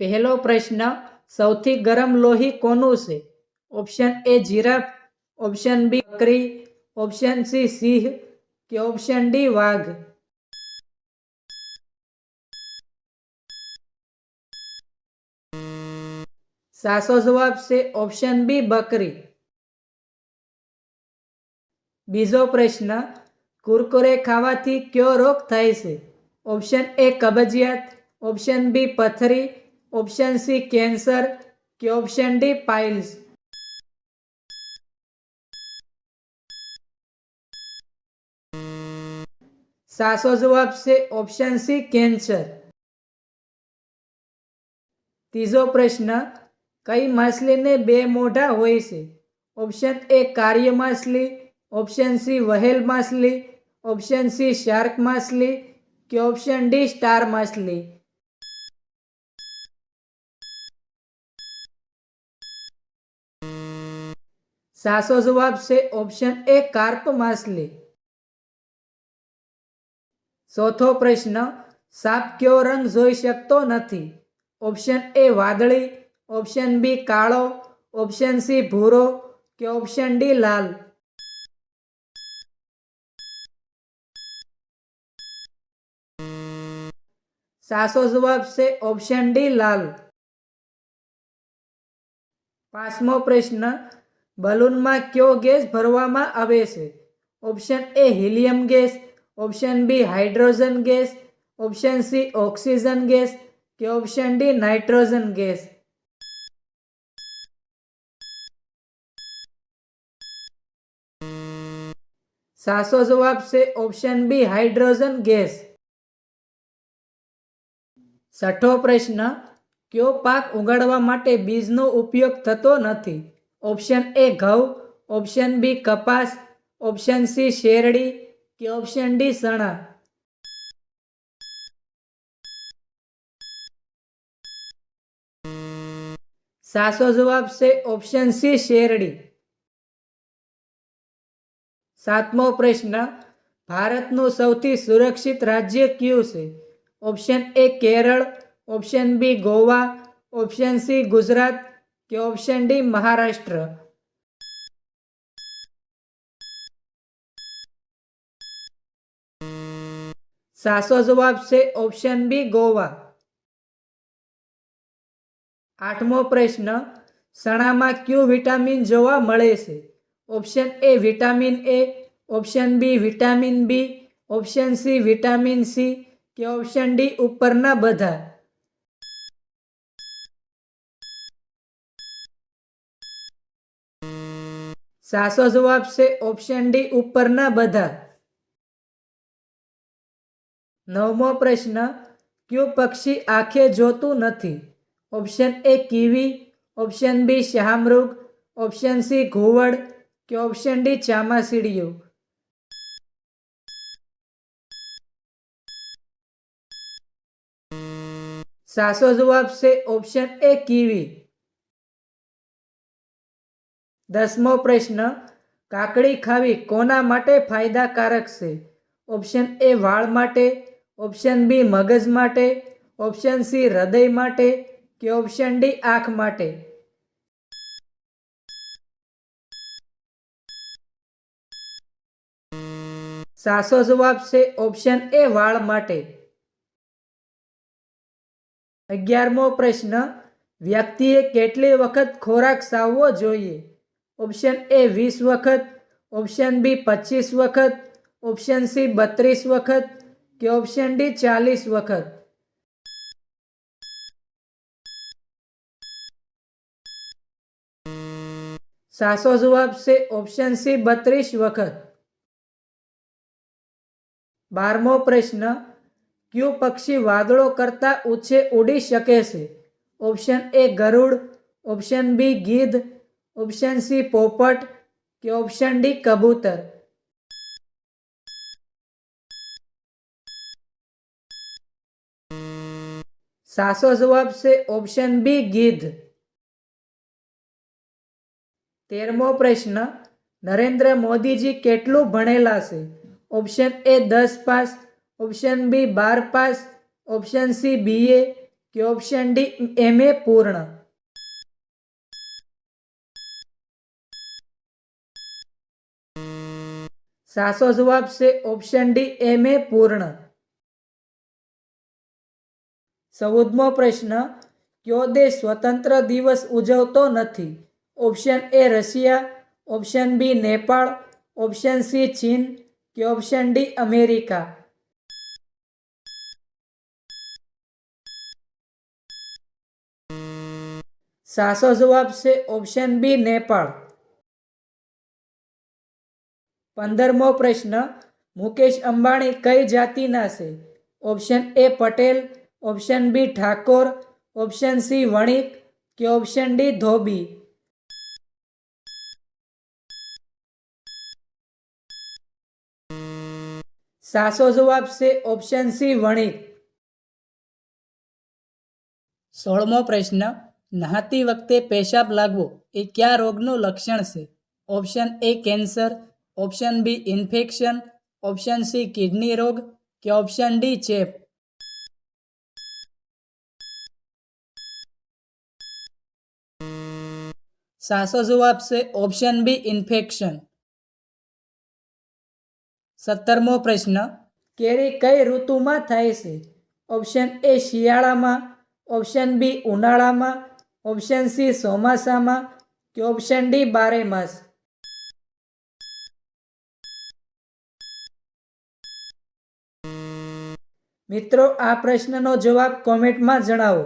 પહેલો પ્રશ્ન, સૌથી ગરમ લોહી કોનું છે? Option A giraffe. Option B બકરી. ઓપ્શન સી સિંહ કે ઓપ્શન ડી વાઘ. સાચો જવાબ છે ઓપ્શન બી બકરી. બીજો પ્રશ્ન, કુરકુરે ખાવાથી કયો રોગ થાય છે? ઓપ્શન એ કબજિયાત. ઓપ્શન બી પથરી. ઓપ્શન સી કેન્સર કે ઓપ્શન ડી પાઇલ્સ સાચો જવાબ છે ઓપ્શન સી કેન્સર ત્રીજો પ્રશ્ન, કઈ માછલીને બે મોઢા હોય છે? ઓપ્શન એ કાર્ય માછલી. ઓપ્શન સી વહેલ માછલી. ઓપ્શન સી શાર્ક માછલી. કે ઓપ્શન ડી સ્ટાર માછલી. સાચો જવાબ છે ઓપ્શન એ કાર્પ માછલી. ચોથો પ્રશ્ન, સાપ કયો રંગ જોઈ શકતો નથી? ઓપ્શન એ વાદળી. ઓપ્શન બી કાળો. ઓપ્શન સી ભૂરો. કે ઓપ્શન ડી લાલ. સાચો જવાબ છે ઓપ્શન ડી લાલ. પાંચમો પ્રશ્ન બલૂનમાં કયો ગેસ ભરવામાં આવે છે? Option A helium gas, option B hydrogen gas, option C oxygen gas કે ઓપ્શન ડી નાઇટ્રોજન ગેસ. સાચો જવાબ છે ઓપ્શન બી હાઇડ્રોજન ગેસ. છઠ્ઠો પ્રશ્ન, કયો પાક ઉગાડવા માટે બીજનો ઉપયોગ થતો નથી? ઓપ્શન એ ઘઉં. ઓપ્શન બી કપાસ. ઓપ્શન સી શેરડી. કે ઓપ્શન ડી ચણા સાચો જવાબ છે ઓપ્શન સી શેરડી. સાતમો પ્રશ્ન, ભારતનું સૌથી સુરક્ષિત રાજ્ય કયું છે? Option A Kerala. Option B Goa. Option C Gujarat. કે ઓપ્શન ડી મહારાષ્ટ્ર સાચો જવાબ છે ઓપ્શન બી ગોવા આઠમો પ્રશ્ન ચણામાં કયું વિટામિન જોવા મળે છે option A vitamin A option B vitamin B option C vitamin C કે ઓપ્શન ડી ઉપરના બધા સાચો જવાબ છે ઓપ્શન ડી ઉપરના બધા. નવમો પ્રશ્ન, કયું પક્ષી આંખે જોતું નથી? Option A kiwi option B શાહમૃગ option C ઘુવડ કે ઓપ્શન ડી ચામાસીડિયું સાચો જવાબ છે ઓપ્શન એ કીવી. દસમો પ્રશ્ન, કાકડી ખાવી કોના માટે ફાયદાકારક છે? ઓપ્શન એ વાળ માટે, ઓપ્શન બી મગજ માટે, ઓપ્શન સી હૃદય માટે કે ઓપ્શન ડી આંખ માટે? સાચો જવાબ છે ઓપ્શન એ વાળ માટે. અગિયારમો પ્રશ્ન, વ્યક્તિએ કેટલી વખત ખોરાક સાવવો જોઈએ? ઓપ્શન એ વીસ વખત, ઓપ્શન બી પચીસ વખત, ઓપ્શન સી બત્રીસ વખત કે ઓપ્શન ડી ચાલીસ વખત. સાચો જવાબ છે ઓપ્શન સી બત્રીસ વખત. બારમો પ્રશ્ન, કયું પક્ષી વાદળો કરતા ઊંચે ઉડી શકે છે? ઓપ્શન એ ગરુડ, ઓપ્શન બી ગીધ ઓપ્શન સી પોપટ કે ઓપ્શન ડી કબૂતર? સાચો જવાબ છે ઓપ્શન બી ગીધ. તેરમો પ્રશ્ન, નરેન્દ્ર મોદીજી કેટલું ભણેલા છે? ઓપ્શન એ દસ પાસ. ઓપ્શન બી બાર પાસ. ઓપ્શન સી બીએ કે ઓપ્શન ડી એમ એ પૂર્ણ. સાચો જવાબ છે ઓપ્શન ડી એમ એ પૂર્ણ. ચૌદમો પ્રશ્ન, કયો દેશ સ્વતંત્ર દિવસ ઉજવતો નથી? Option A Russia option B Nepal option C ચીન, કે ઓપ્શન ડી અમેરિકા? સાચો જવાબ છે ઓપ્શન બી નેપાળ. પંદરમો પ્રશ્ન, મુકેશ અંબાણી કઈ જાતિના છે? Option A Patel, option B Thakor, option C Vanik, કે ઓપ્શન ડી ધોબી? સાચો જવાબ છે ઓપ્શન સી વણિક. સોળમો પ્રશ્ન, નહાતી વખતે પેશાબ લાગવો એ કયા રોગનું લક્ષણ છે? Option A cancer option B infection, option C kidney રોગ કે ઓપ્શન ડી ચેપ. સાસો જવાબ છે ઓપ્શન બી ઇન્ફેક્શન. સત્તરમો પ્રશ્ન, કેરી કઈ ઋતુમાં થાય છે? ઓપ્શન એ શિયાળામાં, ઓપ્શન બી ઉનાળામાં, ઓપ્શન સી ચોમાસામાં કે ઓપ્શન ડી બારે માસ મિત્રો આ પ્રશ્નનો જવાબ કોમેન્ટમાં જણાવો.